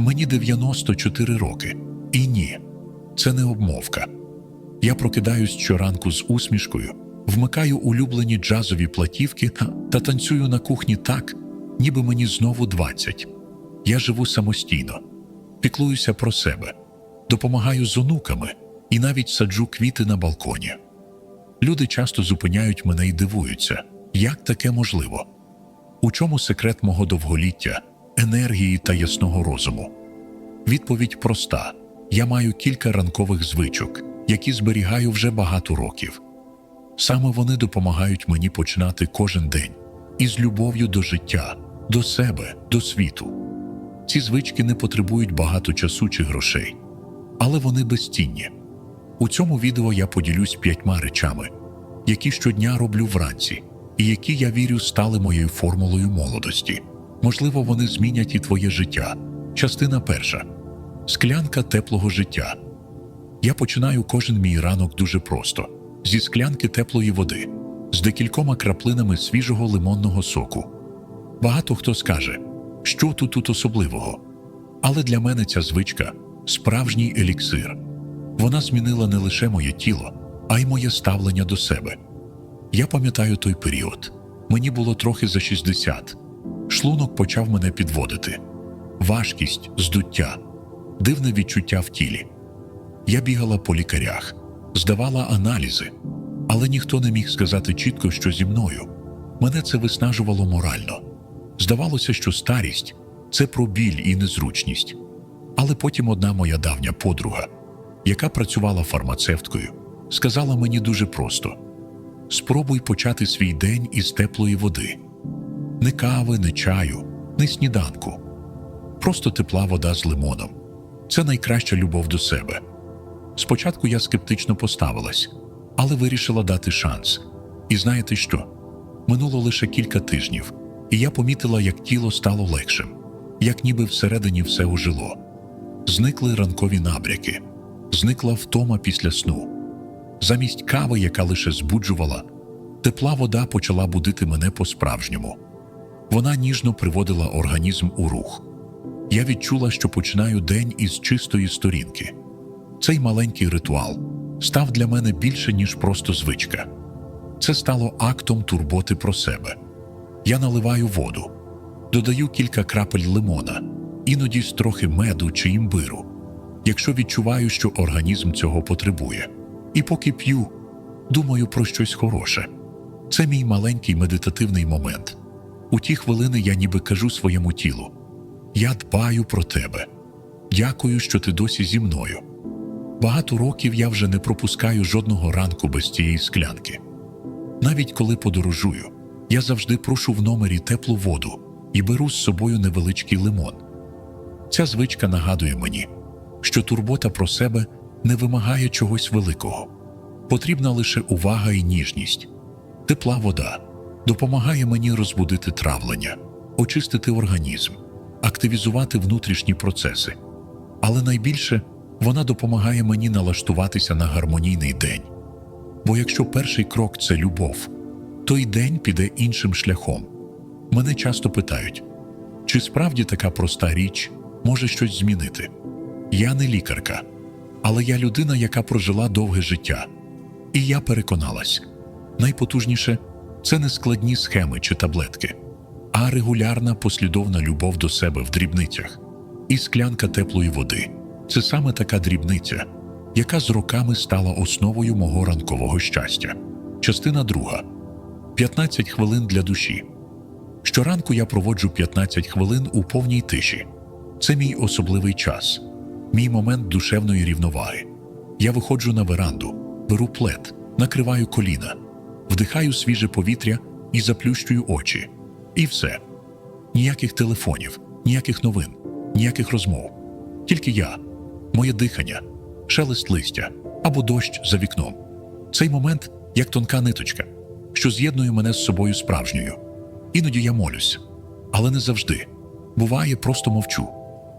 Мені 94 роки. І ні, це не обмовка. Я прокидаюсь щоранку з усмішкою, вмикаю улюблені джазові платівки та, та танцюю на кухні так, ніби мені знову 20. Я живу самостійно, піклуюся про себе, допомагаю з онуками і навіть саджу квіти на балконі. Люди часто зупиняють мене і дивуються, як таке можливо. У чому секрет мого довголіття, енергії та ясного розуму? Відповідь проста: я маю кілька ранкових звичок, які зберігаю вже багато років. Саме вони допомагають мені починати кожен день із любов'ю до життя, до себе, до світу. Ці звички не потребують багато часу чи грошей, але вони безцінні. У цьому відео я поділюсь п'ятьма речами, які щодня роблю вранці, і які я вірю стали моєю формулою молодості. Можливо, вони змінять і твоє життя. Частина перша склянка теплого життя. Я починаю кожен мій ранок дуже просто: зі склянки теплої води, з декількома краплинами свіжого лимонного соку. Багато хто скаже, що тут тут особливого. Але для мене ця звичка справжній еліксир. Вона змінила не лише моє тіло, а й моє ставлення до себе. Я пам'ятаю той період. Мені було трохи за 60. Шлунок почав мене підводити. Важкість, здуття, дивне відчуття в тілі. Я бігала по лікарях, здавала аналізи, але ніхто не міг сказати чітко, що зі мною. Мене це виснажувало морально. Здавалося, що старість це про біль і незручність. Але потім одна моя давня подруга, яка працювала фармацевткою, сказала мені дуже просто: спробуй почати свій день із теплої води. Не кави, не чаю, не сніданку. Просто тепла вода з лимоном. Це найкраща любов до себе. Спочатку я скептично поставилась, але вирішила дати шанс. І знаєте що? Минуло лише кілька тижнів, і я помітила, як тіло стало легшим, як ніби всередині все ожило. Зникли ранкові набряки, зникла втома після сну. Замість кави, яка лише збуджувала, тепла вода почала будити мене по-справжньому. Вона ніжно приводила організм у рух. Я відчула, що починаю день із чистої сторінки. Цей маленький ритуал став для мене більше, ніж просто звичка. Це стало актом турботи про себе. Я наливаю воду, додаю кілька крапель лимона, іноді з трохи меду чи імбиру, якщо відчуваю, що організм цього потребує. І поки п'ю, думаю про щось хороше. Це мій маленький медитативний момент. У ті хвилини я ніби кажу своєму тілу: Я дбаю про тебе. Дякую, що ти досі зі мною. Багато років я вже не пропускаю жодного ранку без цієї склянки. Навіть коли подорожую, я завжди прошу в номері теплу воду і беру з собою невеличкий лимон. Ця звичка нагадує мені, що турбота про себе не вимагає чогось великого. Потрібна лише увага і ніжність. Тепла вода допомагає мені розбудити травлення, очистити організм, активізувати внутрішні процеси. Але найбільше вона допомагає мені налаштуватися на гармонійний день. Бо якщо перший крок це любов, то й день піде іншим шляхом. Мене часто питають, чи справді така проста річ може щось змінити? Я не лікарка, але я людина, яка прожила довге життя. І я переконалась, найпотужніше це не складні схеми чи таблетки, а регулярна послідовна любов до себе в дрібницях. І склянка теплої води це саме така дрібниця, яка з роками стала основою мого ранкового щастя. Частина друга 15 хвилин для душі. Щоранку я проводжу 15 хвилин у повній тиші. Це мій особливий час, мій момент душевної рівноваги. Я виходжу на веранду, беру плед, накриваю коліна, вдихаю свіже повітря і заплющую очі. І все. Ніяких телефонів, ніяких новин, ніяких розмов. Тільки я, моє дихання, шелест листя або дощ за вікном. Цей момент як тонка ниточка, що з'єднує мене з собою справжньою. Іноді я молюсь, але не завжди. Буває, просто мовчу,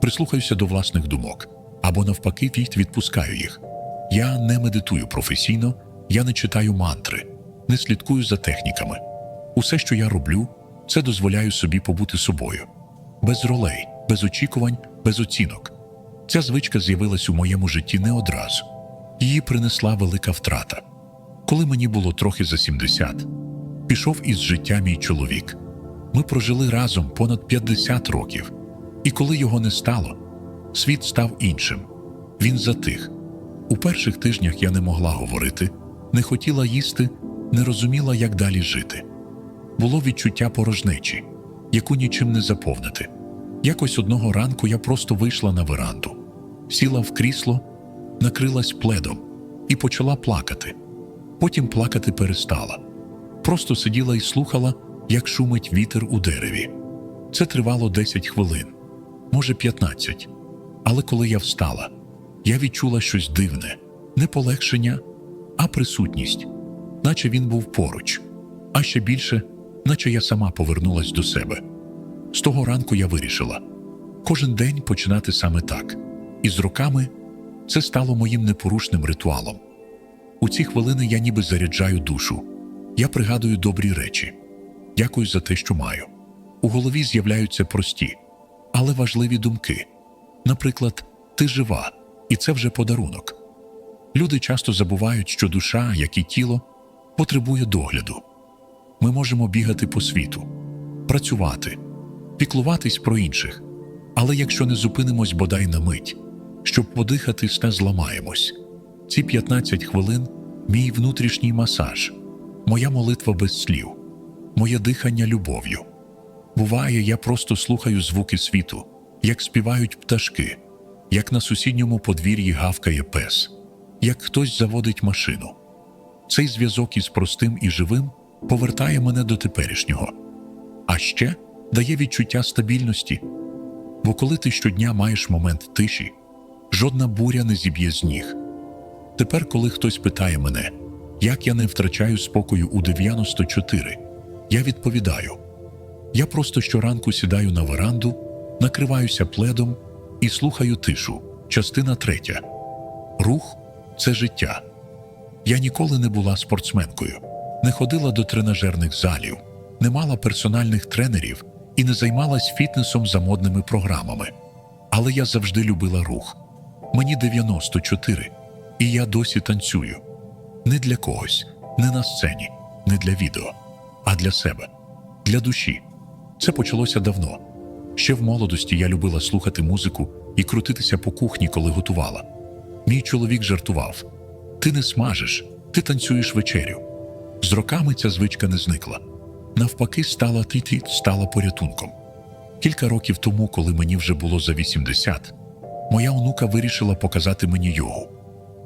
прислухаюся до власних думок або навпаки відпускаю їх. Я не медитую професійно, я не читаю мантри, не слідкую за техніками. Усе, що я роблю, це дозволяю собі побути собою, без ролей, без очікувань, без оцінок. Ця звичка з'явилась у моєму житті не одразу. Її принесла велика втрата. Коли мені було трохи за 70, пішов із життя мій чоловік. Ми прожили разом понад 50 років, і коли його не стало, світ став іншим. Він затих. У перших тижнях я не могла говорити, не хотіла їсти, не розуміла, як далі жити. Було відчуття порожнечі, яку нічим не заповнити. Якось одного ранку я просто вийшла на веранду, сіла в крісло, накрилась пледом і почала плакати. Потім плакати перестала. Просто сиділа і слухала, як шумить вітер у дереві. Це тривало 10 хвилин, може 15. Але коли я встала, я відчула щось дивне, не полегшення, а присутність, наче він був поруч, а ще більше, наче я сама повернулась до себе. З того ранку я вирішила кожен день починати саме так, і з роками це стало моїм непорушним ритуалом. У ці хвилини я ніби заряджаю душу. Я пригадую добрі речі. Дякую за те, що маю. У голові з'являються прості, але важливі думки. Наприклад, ти жива, і це вже подарунок. Люди часто забувають, що душа, як і тіло, потребує догляду. Ми можемо бігати по світу, працювати, піклуватись про інших, але якщо не зупинимось бодай на мить, щоб подихати, не зламаємось. Ці 15 хвилин мій внутрішній масаж, моя молитва без слів, моє дихання любов'ю. Буває, я просто слухаю звуки світу, як співають пташки, як на сусідньому подвір'ї гавкає пес, як хтось заводить машину. Цей зв'язок із простим і живим повертає мене до теперішнього, а ще дає відчуття стабільності. Бо коли ти щодня маєш момент тиші, жодна буря не зіб'є з ніг. Тепер, коли хтось питає мене, як я не втрачаю спокою у 94, я відповідаю: я просто щоранку сідаю на веранду, накриваюся пледом і слухаю тишу. Частина третя. Рух це життя. Я ніколи не була спортсменкою, не ходила до тренажерних залів, не мала персональних тренерів і не займалась фітнесом за модними програмами. Але я завжди любила рух. Мені 94, і я досі танцюю. Не для когось, не на сцені, не для відео, а для себе, для душі. Це почалося давно. Ще в молодості я любила слухати музику і крутитися по кухні, коли готувала. Мій чоловік жартував: ти не смажеш, ти танцюєш вечерю. З роками ця звичка не зникла. Навпаки, стала тіті, стала порятунком. Кілька років тому, коли мені вже було за 80, моя онука вирішила показати мені йогу.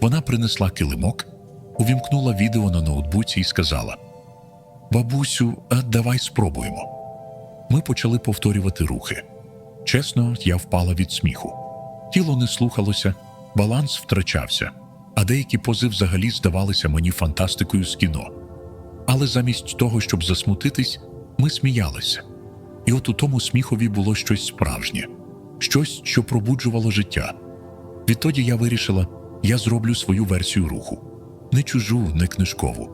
Вона принесла килимок, увімкнула відео на ноутбуці і сказала: Бабусю, а давай спробуємо. Ми почали повторювати рухи. Чесно, я впала від сміху. Тіло не слухалося, баланс втрачався, а деякі пози взагалі здавалися мені фантастикою з кіно. Але замість того, щоб засмутитись, ми сміялися. І от у тому сміхові було щось справжнє, щось, що пробуджувало життя. Відтоді я вирішила, я зроблю свою версію руху не чужу, не книжкову,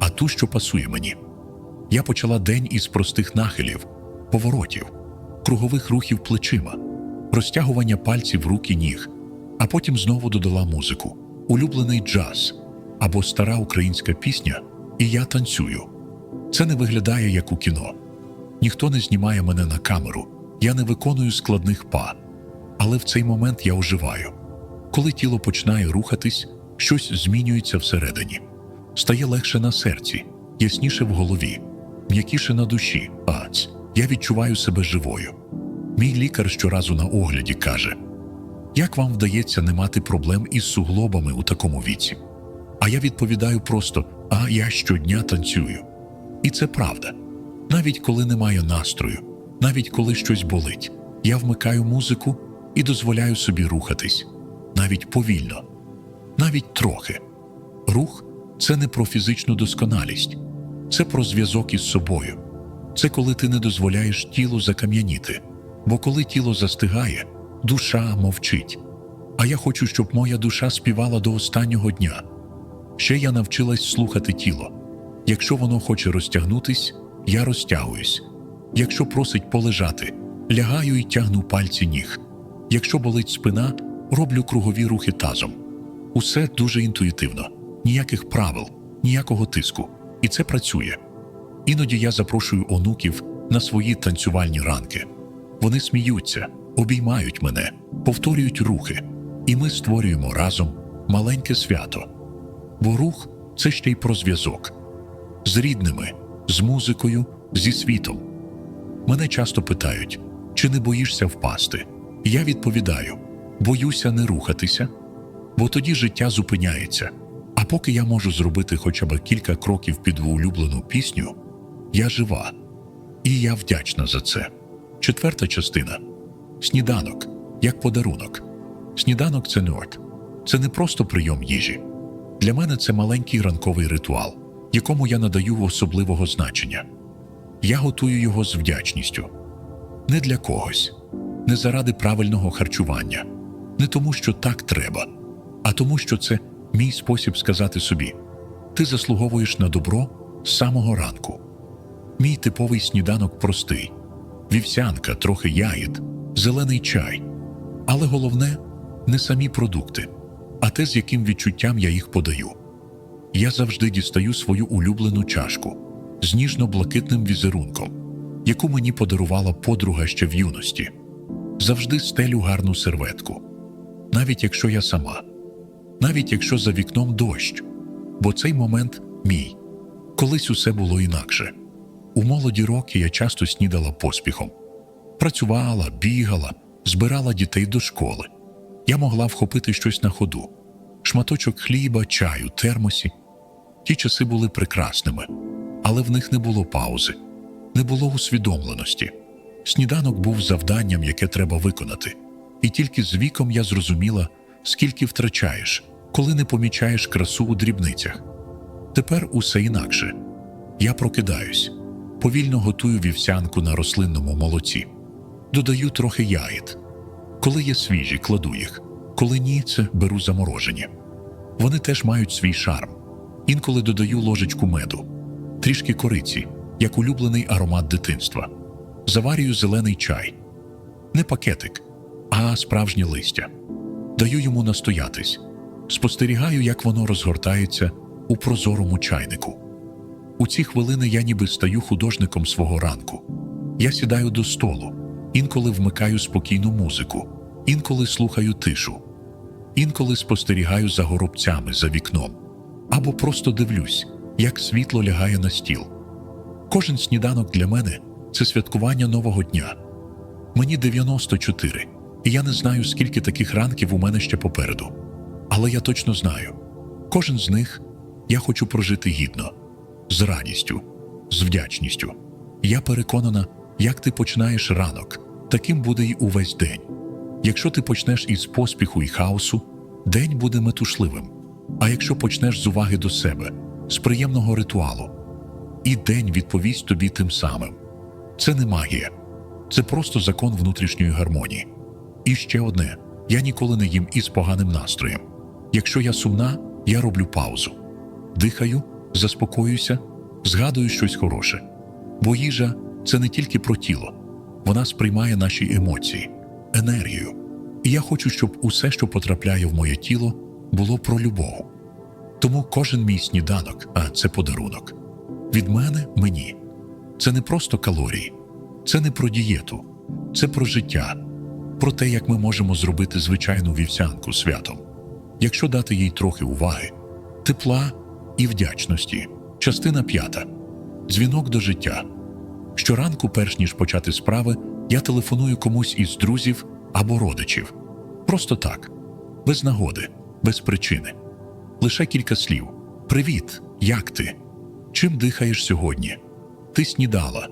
а ту, що пасує мені. Я почала день із простих нахилів, поворотів, кругових рухів плечима, розтягування пальців рук і ніг, а потім знову додала музику, улюблений джаз або стара українська пісня, і я танцюю. Це не виглядає як у кіно. Ніхто не знімає мене на камеру, я не виконую складних па. Але в цей момент я оживаю. Коли тіло починає рухатись, щось змінюється всередині, стає легше на серці, ясніше в голові, м'якіше на душі. Ац, я відчуваю себе живою. Мій лікар щоразу на огляді каже: як вам вдається не мати проблем із суглобами у такому віці? А я відповідаю просто: а я щодня танцюю. І це правда. Навіть коли немає настрою, навіть коли щось болить, я вмикаю музику і дозволяю собі рухатись, навіть повільно, навіть трохи. Рух це не про фізичну досконалість, це про зв'язок із собою. Це коли ти не дозволяєш тілу закам'яніти, бо коли тіло застигає, душа мовчить. А я хочу, щоб моя душа співала до останнього дня. Ще я навчилась слухати тіло. Якщо воно хоче розтягнутись, я розтягуюсь. Якщо просить полежати, лягаю і тягну пальці ніг. Якщо болить спина, роблю кругові рухи тазом. Усе дуже інтуїтивно, ніяких правил, ніякого тиску. І це працює. Іноді я запрошую онуків на свої танцювальні ранки. Вони сміються, обіймають мене, повторюють рухи, і ми створюємо разом маленьке свято. Бо рух це ще й про зв'язок з рідними, з музикою, зі світом. Мене часто питають, чи не боїшся впасти? Я відповідаю: боюся не рухатися, бо тоді життя зупиняється. А поки я можу зробити хоча б кілька кроків під улюблену пісню, я жива. І я вдячна за це. Четверта частина сніданок як подарунок. Сніданок це норт. Це не просто прийом їжі. Для мене це маленький ранковий ритуал, якому я надаю особливого значення. Я готую його з вдячністю. Не для когось, не заради правильного харчування, не тому, що так треба, а тому, що це мій спосіб сказати собі: ти заслуговуєш на добро з самого ранку. Мій типовий сніданок простий: вівсянка, трохи яїд, зелений чай. Але головне не самі продукти, а те, з яким відчуттям я їх подаю. Я завжди дістаю свою улюблену чашку з ніжно-блакитним візерунком, яку мені подарувала подруга ще в юності. Завжди стелю гарну серветку, навіть якщо я сама, навіть якщо за вікном дощ, бо цей момент мій. Колись усе було інакше. У молоді роки я часто снідала поспіхом. Працювала, бігала, збирала дітей до школи. Я могла вхопити щось на ходу: шматочок хліба, чаю, термосі. Ті часи були прекрасними, але в них не було паузи, не було усвідомленості. Сніданок був завданням, яке треба виконати, і тільки з віком я зрозуміла, скільки втрачаєш, коли не помічаєш красу у дрібницях. Тепер усе інакше. Я прокидаюсь, повільно готую вівсянку на рослинному молоці, додаю трохи яїд. Коли є свіжі, кладу їх, коли ні, це беру заморожені. Вони теж мають свій шарм. Інколи додаю ложечку меду, трішки кориці, як улюблений аромат дитинства. Заварюю зелений чай, не пакетик, а справжнє листя. Даю йому настоятись, спостерігаю, як воно розгортається у прозорому чайнику. У ці хвилини я ніби стаю художником свого ранку. Я сідаю до столу, інколи вмикаю спокійну музику, інколи слухаю тишу, інколи спостерігаю за горобцями за вікном, або просто дивлюсь, як світло лягає на стіл. Кожен сніданок для мене це святкування нового дня. Мені 94, і я не знаю, скільки таких ранків у мене ще попереду. Але я точно знаю, кожен з них я хочу прожити гідно, з радістю, з вдячністю. Я переконана, як ти починаєш ранок, таким буде й увесь день. Якщо ти почнеш із поспіху і хаосу, день буде метушливим. А якщо почнеш з уваги до себе, з приємного ритуалу, і день відповість тобі тим самим. Це не магія, це просто закон внутрішньої гармонії. І ще одне: я ніколи не їм із поганим настроєм. Якщо я сумна, я роблю паузу, дихаю, заспокоююся, згадую щось хороше. Бо їжа це не тільки про тіло, вона сприймає наші емоції, енергію. І я хочу, щоб усе, що потрапляє в моє тіло, було про любов. Тому кожен мій сніданок, а це подарунок. Від мене мені. Це не просто калорії, це не про дієту, це про життя, про те, як ми можемо зробити звичайну вівсянку святом, якщо дати їй трохи уваги, тепла і вдячності. Частина п'ята. Дзвінок до життя. Щоранку, перш ніж почати справи, я телефоную комусь із друзів або родичів. Просто так, без нагоди, без причини. Лише кілька слів: Привіт, як ти? Чим дихаєш сьогодні? Ти снідала.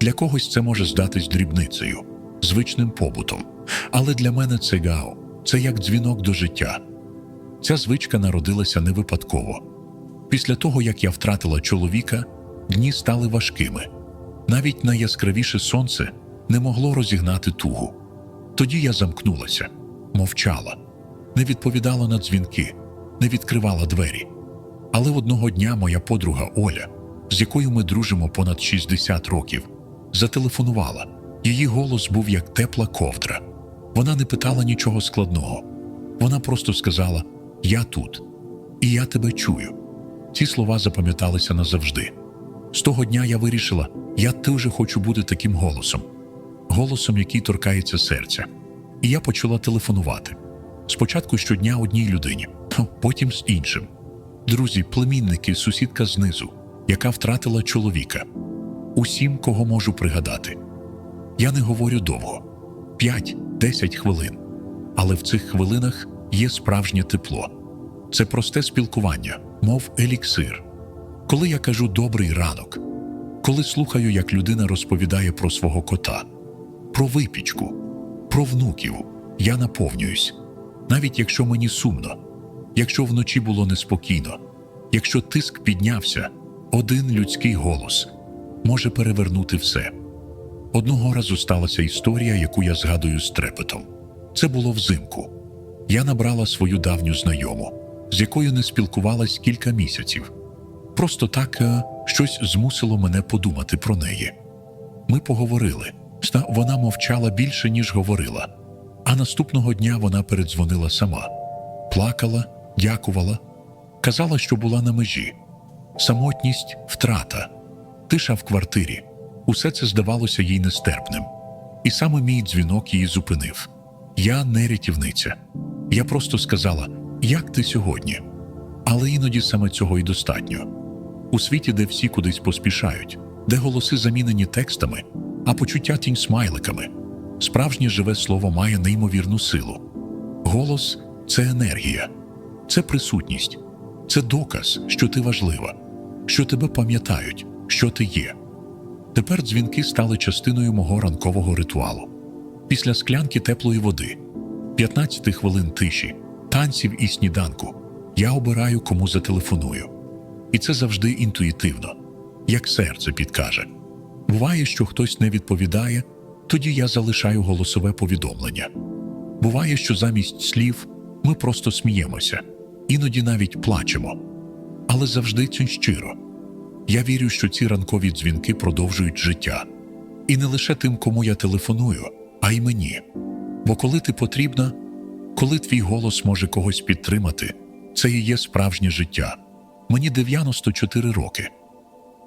Для когось це може здатись дрібницею, звичним побутом. Але для мене це гао, це як дзвінок до життя. Ця звичка народилася не випадково. Після того, як я втратила чоловіка, дні стали важкими. Навіть найяскравіше сонце не могло розігнати тугу. Тоді я замкнулася, мовчала, не відповідала на дзвінки, не відкривала двері. Але одного дня моя подруга Оля, з якою ми дружимо понад 60 років, зателефонувала. Її голос був як тепла ковдра. Вона не питала нічого складного. Вона просто сказала: Я тут, і я тебе чую. Ці слова запам'яталися назавжди. З того дня я вирішила, я дуже хочу бути таким голосом, голосом, який торкається серця. І я почала телефонувати. Спочатку щодня одній людині, потім з іншим. Друзі, племінники, сусідка знизу, яка втратила чоловіка. Усім, кого можу пригадати. Я не говорю довго 5-10 хвилин. Але в цих хвилинах є справжнє тепло. Це просте спілкування, мов еліксир. Коли я кажу добрий ранок, коли слухаю, як людина розповідає про свого кота, про випічку, про внуків, я наповнююсь. Навіть якщо мені сумно, якщо вночі було неспокійно, якщо тиск піднявся, один людський голос може перевернути все. Одного разу сталася історія, яку я згадую з трепетом. Це було взимку. Я набрала свою давню знайому, з якою не спілкувалась кілька місяців. Просто так е, щось змусило мене подумати про неї. Ми поговорили. Вона мовчала більше, ніж говорила. А наступного дня вона передзвонила сама, плакала, дякувала, казала, що була на межі. Самотність, втрата, тиша в квартирі. Усе це здавалося їй нестерпним. І саме мій дзвінок її зупинив. Я не рятівниця. Я просто сказала, як ти сьогодні? Але іноді саме цього й достатньо. У світі, де всі кудись поспішають, де голоси замінені текстами, а почуття тінь смайликами, справжнє живе слово має неймовірну силу. Голос це енергія, це присутність, це доказ, що ти важлива, що тебе пам'ятають, що ти є. Тепер дзвінки стали частиною мого ранкового ритуалу. Після склянки теплої води, 15 хвилин тиші, танців і сніданку я обираю, кому зателефоную. І це завжди інтуїтивно, як серце підкаже. Буває, що хтось не відповідає, тоді я залишаю голосове повідомлення. Буває, що замість слів ми просто сміємося, іноді навіть плачемо. Але завжди це щиро. Я вірю, що ці ранкові дзвінки продовжують життя. І не лише тим, кому я телефоную, а й мені. Бо коли ти потрібна, коли твій голос може когось підтримати, це і є справжнє життя. Мені 94 роки.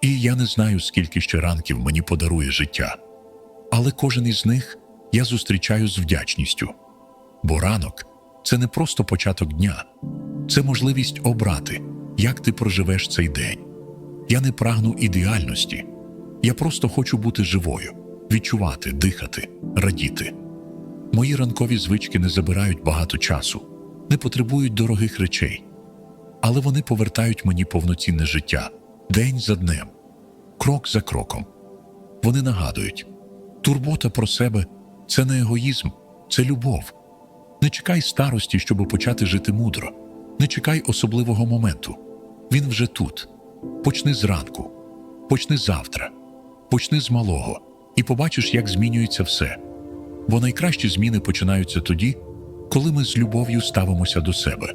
І я не знаю, скільки ще ранків мені подарує життя. Але кожен із них я зустрічаю з вдячністю. Бо ранок це не просто початок дня, це можливість обрати, як ти проживеш цей день. Я не прагну ідеальності. Я просто хочу бути живою, відчувати, дихати, радіти. Мої ранкові звички не забирають багато часу, не потребують дорогих речей, але вони повертають мені повноцінне життя день за днем, крок за кроком. Вони нагадують: турбота про себе це не егоїзм, це любов. Не чекай старості, щоб почати жити мудро. Не чекай особливого моменту. Він вже тут. Почни зранку, почни завтра, почни з малого, і побачиш, як змінюється все. Бо найкращі зміни починаються тоді, коли ми з любов'ю ставимося до себе.